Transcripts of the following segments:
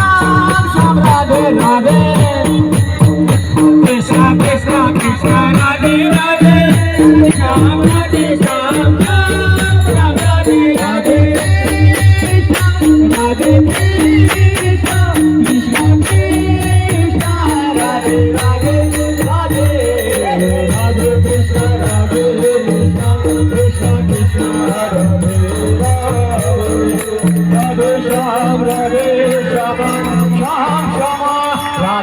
I'm sorry.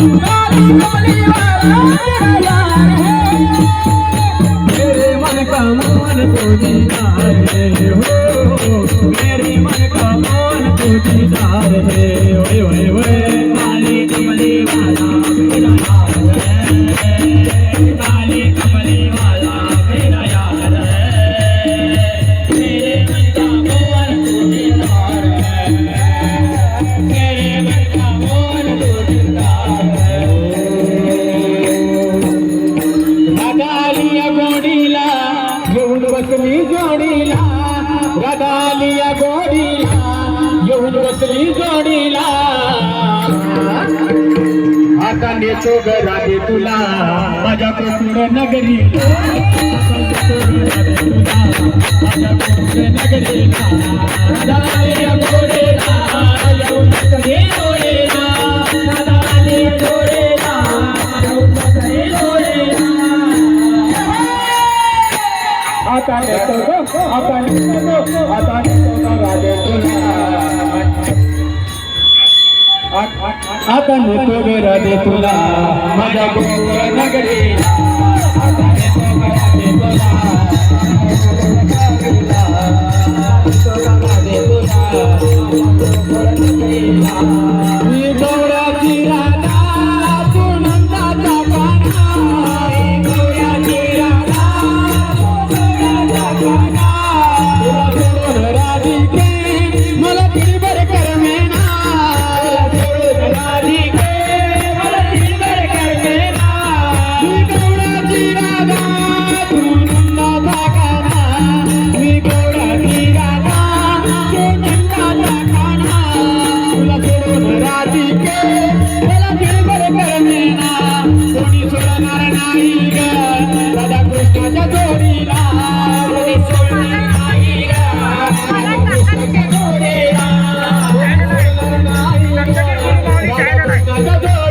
मेरे मन का मान तुझी है ओए ओए ओए गालिया गोडीला येऊन बसली जोडीला. आता नेतो गराजे तुला माझ्या कोकण नगरी नगरीला. आता आता आता आता नेतो गे राधे तुला माझ्या गोकुळ नगरी. आता नेतो गे राधे